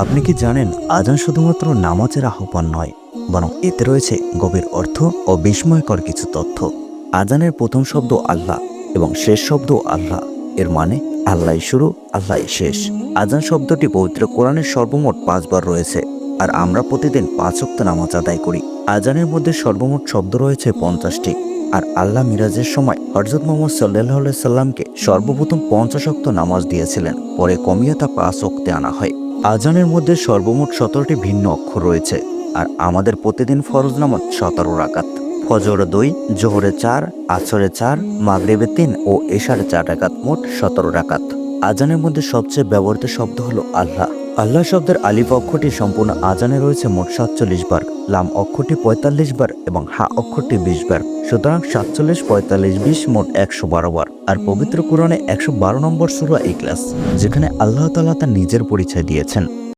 আপনি কি জানেন আজান শুধুমাত্র নামাজের আহ্বান নয়, বরং এতে রয়েছে গভীর অর্থ ও বিস্ময়কর কিছু তথ্য। আজানের প্রথম শব্দ আল্লাহ এবং শেষ শব্দ আল্লাহ। এর মানে আল্লাহ শুরু আল্লাহ শেষ। আজান শব্দটি পবিত্র কোরআনের সর্বমোট পাঁচবার রয়েছে, আর আমরা প্রতিদিন পাঁচ ওয়াক্ত নামাজ আদায় করি। আজানের মধ্যে সর্বমোট শব্দ রয়েছে পঞ্চাশটি, আর আল্লাহ মিরাজের সময় হজরত মোহাম্মদ সাল্লাহ সাল্লামকে সর্বপ্রথম পঞ্চাশ অক্ত নামাজ দিয়েছিলেন। পরে কমিয়ে তা পাঁচ অক্তে আনা হয়। আজানের মধ্যে সর্বমোট সতেরোটি ভিন্ন অক্ষর রয়েছে, আর আমাদের প্রতিদিন ফরজ নামত সতেরো রাকাত। ফজরে দুই, জোহরে চার, আসরে চার, মাগরেবে তিন ও এশারে চার রাকাত মোট সতেরো রাকাত। আজানের মধ্যে সবচেয়ে ব্যবহৃত শব্দ হলো আল্লাহ। আল্লাহ শব্দের আলিফ অক্ষরটি সম্পূর্ণ আজানে রয়েছে মোট সাতচল্লিশ বার, লাম অক্ষরটি পঁয়তাল্লিশ বার এবং হা অক্ষরটি বিশ বার। সুতরাং সাতচল্লিশ, পঁয়তাল্লিশ, বিশ মোট একশো বারো বার। আর পবিত্র কোরআনে একশো বারো নম্বর সুরা এই ক্লাস যেখানে আল্লাহ তালা তার নিজের পরিচয় দিয়েছেন।